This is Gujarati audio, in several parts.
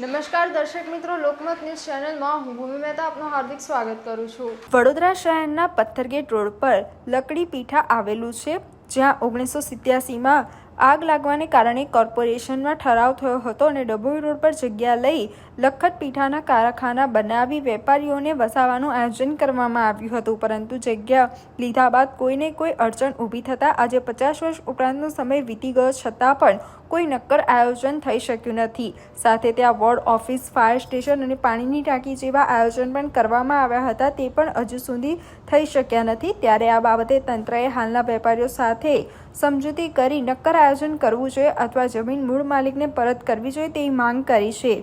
નમસ્કાર દર્શક મિત્રો, લોકમત ન્યૂઝ ચેનલમાં હું ભૂમિ મહેતા આપનું હાર્દિક સ્વાગત કરું છું. વડોદરા શહેરના પથ્થરગેટ રોડ પર લકડી પીઠા આવેલું છે, જ્યાં ઓગણીસો સિત્યાસીમાં આગ લાગવાને કારણે કોર્પોરેશનમાં ઠરાવ થયો હતો અને ડભોઈ રોડ પર જગ્યા લઈ લખત પીઠાના કારખાના બનાવી વેપારીઓને વસાવાનું આયોજન કરવામાં આવ્યું હતું. પરંતુ જગ્યા લીધા બાદ કોઈને કોઈ અડચણ ઊભી થતાં આજે પચાસ વર્ષ ઉપરાંતનો સમય વીતી ગયો છતાં પણ કોઈ નક્કર આયોજન થઈ શક્યું નથી. સાથે ત્યાં વોર્ડ ઓફિસ ફાયર સ્ટેશન અને પાણીની ટાંકી જેવા આયોજન પણ કરવામાં આવ્યા હતા તે પણ હજુ સુધી થઈ શક્યા નથી. ત્યારે આ બાબતે તંત્રએ હાલના વેપારીઓ સાથે સમજૂતી કરી નક્કર આયોજન કરવું જોઈએ અથવા જમીન મૂળ માલિકને પરત કરવી જોઈએ તેવી માંગ કરી છે.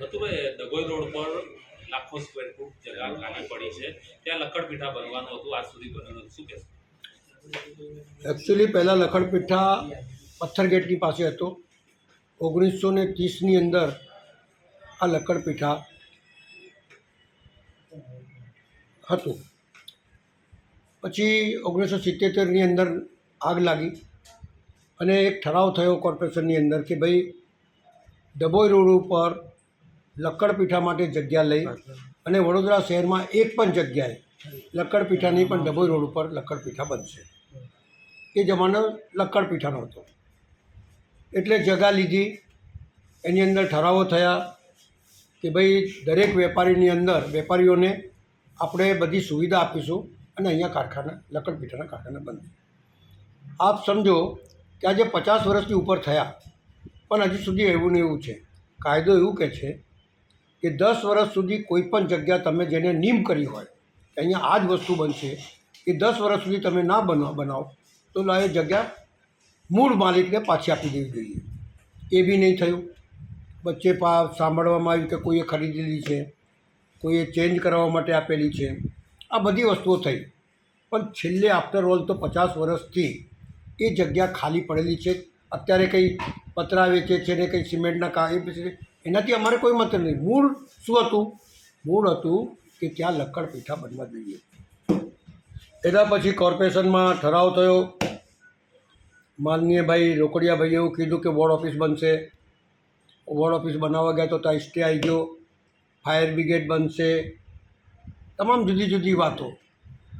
રોડ પર લાખો સ્ક્વેર ફૂટ જગા ખાલી પડી છે. ત્યાં લક્કડપીઠા બનવાનું હતું આજ સુધી બન્યું નથી શું કહેશો? એકચ્યુઅલી પહેલાં લખણપીઠા પથ્થરગેટની પાસે હતો. ઓગણીસો ને ત્રીસની અંદર આ લક્કડપીઠા હતું. પછી ઓગણીસો સિત્તેરની અંદર આગ લાગી અને એક ઠરાવ થયો કોર્પોરેશનની અંદર કે ભાઈ ડભોઈ રોડ ઉપર લક્કડપીઠા માટે જગ્યા લઈ અને વડોદરા શહેરમાં એક પણ જગ્યાએ લક્કડપીઠા નહીં પણ ડભોઈ રોડ ઉપર લક્કડપીઠા બનશે. એ જમાનો લક્કડપીઠાનો હતો. એટલે જગા લીધી. એની અંદર ઠરાવો થયા કે ભાઈ દરેક વેપારીની અંદર વેપારીઓને આપણે બધી સુવિધા આપીશું અને અહીંયા કારખાના, લકડપીઠાના કારખાના બંધ. આપ સમજો કે આજે પચાસ વર્ષથી ઉપર થયા, પણ હજી સુધી એવું ને એવું છે. કાયદો એવું કહે છે કે દસ વર્ષ સુધી કોઈ પણ જગ્યા તમે જેને નીમ કરી હોય અહીંયા આ જ વસ્તુ બનશે, એ દસ વર્ષ સુધી તમે ના બનાવો બનાવો, તો એ જગ્યા મૂળ માલિકને પાછી આપી દેવી જોઈએ. એ બી નહીં થયું. વચ્ચે પા સાંભળવામાં આવ્યું કે કોઈએ ખરીદેલી છે, કોઈએ ચેન્જ કરવા માટે આપેલી છે. આ બધી વસ્તુઓ થઈ. પણ છેલ્લે આફ્ટર ઓલ તો પચાસ વર્ષથી એ જગ્યા ખાલી પડેલી છે. અત્યારે કંઈ પતરા વેચે છે ને કંઈ સિમેન્ટના કા એનાથી અમારે કોઈ મતલબ નહીં. મૂળ શું હતું? મૂળ હતું કે ત્યાં લક્કડ પીઠા બનવા જોઈએ. એના પછી કોર્પોરેશનમાં ઠરાવ થયો. માનનીય ભાઈ રોકડિયાભાઈએ એવું કીધું કે વોર્ડ ઓફિસ બનશે. વોર્ડ ઓફિસ બનાવવા ગયા તો ત્યાં સ્ટે આવી ગયો. ફાયર બ્રિગેડ બનશે. તમામ જુદી જુદી વાતો.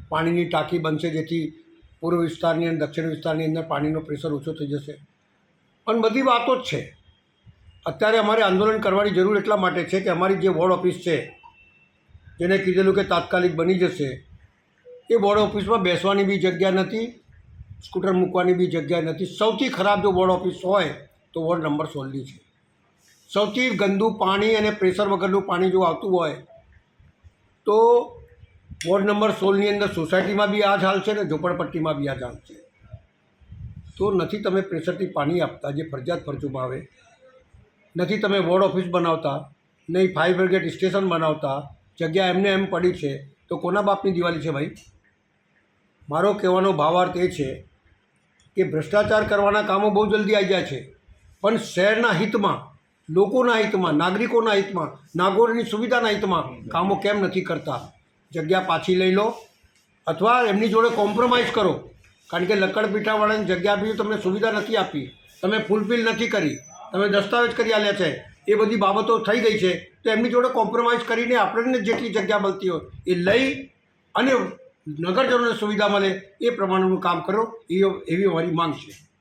પાણીની ટાંકી બનશે જેથી પૂર્વ વિસ્તારની અને દક્ષિણ વિસ્તારની અંદર પાણીનો પ્રેશર ઓછો થઈ જશે. પણ બધી વાતો જ છે. અત્યારે અમારે આંદોલન કરવાની જરૂર એટલા માટે છે કે અમારી જે વોર્ડ ઓફિસ છે, જેને કીધેલું કે તાત્કાલિક બની જશે, એ વોર્ડ ઓફિસમાં બેસવાની બી જગ્યા નથી. સ્કૂટર મૂકવાની બી જગ્યા નથી. સૌથી ખરાબ જો વોર્ડ ઓફિસ હોય તો વોર્ડ નંબર સોળની છે. સૌથી ગંદુ પાણી અને પ્રેશર વગરનું પાણી જો આવતું હોય તો વોર્ડ નંબર સોળની અંદર સોસાયટીમાં બી આ જ હાલ છે ને ઝોપડપટ્ટીમાં બી આ જ હાલ છે. તો નથી તમે પ્રેશરથી પાણી આપતા જે ફરજિયાત ફરજોમાં આવે. નથી તમે વોર્ડ ઓફિસ બનાવતા, નહીં ફાયર બ્રિગેડ સ્ટેશન બનાવતા, જગ્યા એમને એમ પડી છે, તો કોના બાપની દિવાળી છે ભાઈ? મારો કહેવાનો ભાવાર્થ એ છે કે ભ્રષ્ટાચાર કરવાના કામો બહુ જલ્દી આવી જાય છે. પણ શહેરના હિતમાં, લોકોના હિતમાં, નાગરિકોના હિતમાં, નાગોરની સુવિધાના હિતમાં કામો કેમ નથી કરતા? જગ્યા પાછી લઈ લો અથવા એમની જોડે કોમ્પ્રોમાઇઝ કરો. કારણ કે લક્કડપીઠાવાળાની જગ્યા બી તમને સુવિધા નથી આપી. તમે ફૂલફિલ નથી કરી. તમે દસ્તાવેજ કરી આલ્યા છે. એ બધી બાબતો થઈ ગઈ છે. તો એમની જોડે કોમ્પ્રોમાઇઝ કરીને આપણને જેટલી જગ્યા મળતી હોય એ લઈ અને નગરજનોને સુવિધા મળે એ પ્રમાણેનું કામ કરો એ એવી અમારી માંગ છે.